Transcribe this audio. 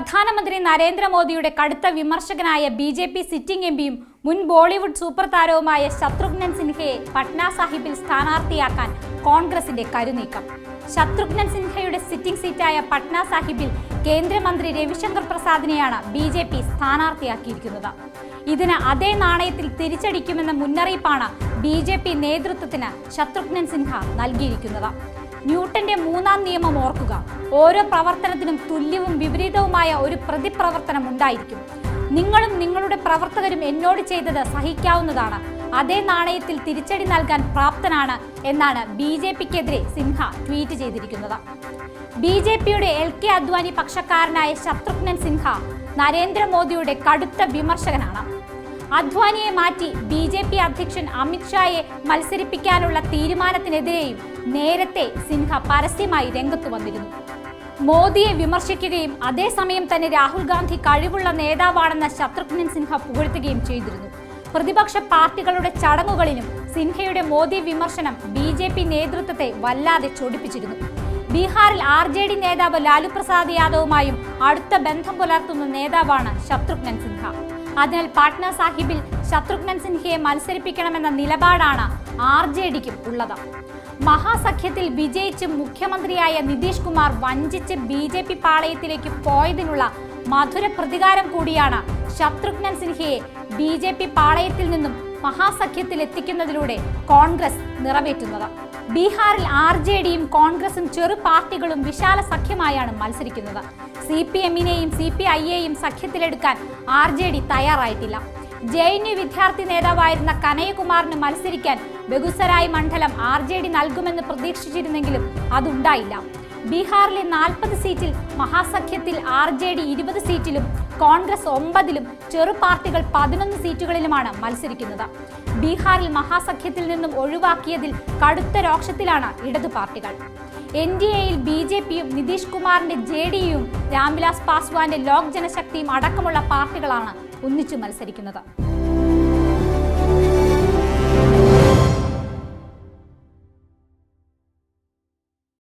പ്രധാനമന്ത്രി നരേന്ദ്രമോദിയുടെ കടുത്ത വിമർശകനായ B J P sitting M പിയും മുൻ ബോളിവുഡ് സൂപ്പർ താരവുമായ ശത്രുഘ്നൻ സിൻഹയെ പട്ന സാഹിബിൽ സ്ഥാനാർത്ഥിയാക്കാൻ കോൺഗ്രസിന്റെ കരുനീക്കം. ശത്രുഘ്നൻ സിൻഹയുടെ സിറ്റിംഗ് സീറ്റായ പട്ന സാഹിബിൽ കേന്ദ്രമന്ത്രി രവിശങ്കർ പ്രസാദിനെയാണ് ബി ജെ പി സ്ഥാനാർത്ഥിയാക്കിയിരിക്കുന്നത്. ഇതിന് അതേ നാണയത്തിൽ തിരിച്ചടിക്കുമെന്ന മുന്നറിയിപ്പാണ് ബി ജെ പി നേതൃത്വത്തിന് ശത്രുഘ്നൻ സിൻഹ നൽകിയിരിക്കുന്നത്. ന്യൂട്ടന്റെ മൂന്നാം നിയമം ഓർക്കുക. ഓരോ പ്രവർത്തനത്തിനും തുല്യവും വിപരീതവുമായ ഒരു പ്രതിപ്രവർത്തനം ഉണ്ടായിരിക്കും. നിങ്ങളും നിങ്ങളുടെ പ്രവർത്തകരും എന്നോട് ചെയ്തത് സഹിക്കാവുന്നതാണ്. അതേ നാണയത്തിൽ തിരിച്ചടി നൽകാൻ പ്രാപ്തനാണ് എന്നാണ് ബി ജെ പിക്കെതിരെ സിൻഹ ട്വീറ്റ് ചെയ്തിരിക്കുന്നത്. ബി ജെ പിയുടെ എൽ കെ അദ്വാനി പക്ഷക്കാരനായ ശത്രുഘ്നൻ സിൻഹ നരേന്ദ്രമോദിയുടെ കടുത്ത വിമർശകനാണ്. അദ്വാനിയെ മാറ്റി ബി ജെ പി അധ്യക്ഷൻ അമിത്ഷായെ മത്സരിപ്പിക്കാനുള്ള തീരുമാനത്തിനെതിരെയും നേരത്തെ സിൻഹ പരസ്യമായി രംഗത്തു വന്നിരുന്നു. മോദിയെ വിമർശിക്കുകയും അതേസമയം തന്നെ രാഹുൽ ഗാന്ധി കഴിവുള്ള നേതാവാണെന്ന ശത്രുഘ്നൻ സിൻഹ പുകഴ്ത്തുകയും ചെയ്തിരുന്നു. പ്രതിപക്ഷ പാർട്ടികളുടെ ചടങ്ങുകളിലും സിൻഹയുടെ മോദി വിമർശനം ബി ജെ പി നേതൃത്വത്തെ വല്ലാതെ ചൊടിപ്പിച്ചിരുന്നു. ബീഹാറിൽ ആർ ജെ ഡി നേതാവ് ലാലു പ്രസാദ് യാദവുമായും അടുത്ത ബന്ധം പുലർത്തുന്ന നേതാവാണ് ശത്രുഘ്നൻ സിൻഹ. അതിനാൽ പാട്ന സാഹിബിൽ ശത്രുഘ്നൻ സിൻഹയെ മത്സരിപ്പിക്കണമെന്ന നിലപാടാണ് ആർ ജെ ഡിക്കും ഉള്ളത്. മഹാസഖ്യത്തിൽ വിജയിച്ച് മുഖ്യമന്ത്രിയായ നിതീഷ് കുമാർ വഞ്ചിച്ച് ബി ജെ പി പാളയത്തിലേക്ക് പോയതിനുള്ള മധുര പ്രതികാരം കൂടിയാണ് ശത്രുഘ്നൻ സിൻഹയെ ബി ജെ പി പാളയത്തിൽ നിന്നും മഹാസഖ്യത്തിൽ എത്തിക്കുന്നതിലൂടെ കോൺഗ്രസ് നിറവേറ്റുന്നത്. ബീഹാറിൽ ആർ ജെ ഡിയും കോൺഗ്രസും ചെറു പാർട്ടികളും വിശാല സഖ്യമായാണ് മത്സരിക്കുന്നത്. സി പി എമ്മിനെയും സി പി ഐയെയും സഖ്യത്തിലെടുക്കാൻ ആർ ജെ ഡി തയ്യാറായിട്ടില്ല. ജെ എൻ യു വിദ്യാർത്ഥി നേതാവായിരുന്ന കനയ്യകുമാറിന് മത്സരിക്കാൻ ബെഗുസരായ് മണ്ഡലം ആർ ജെ ഡി നൽകുമെന്ന് പ്രതീക്ഷിച്ചിരുന്നെങ്കിലും അതുണ്ടായില്ല. ബീഹാറിലെ നാൽപ്പത് സീറ്റിൽ മഹാസഖ്യത്തിൽ ആർ ജെ ഡി ഇരുപത് സീറ്റിലും കോൺഗ്രസ് ഒമ്പതിലും ചെറു പാർട്ടികൾ പതിനൊന്ന് സീറ്റുകളിലുമാണ് മത്സരിക്കുന്നത്. ബീഹാറിൽ മഹാസഖ്യത്തിൽ നിന്നും ഒഴിവാക്കിയതിൽ കടുത്ത രോക്ഷത്തിലാണ് ഇടതു പാർട്ടികൾ. എൻ ഡി എയിൽ ബി ജെ പിയും നിതീഷ് കുമാറിന്റെ ജെ ഡി യുവും രാംവിലാസ് പാസ്വാന്റെ ലോക് ജനശക്തിയും അടക്കമുള്ള പാർട്ടികളാണ് ഒന്നിച്ചു മത്സരിക്കുന്നത്.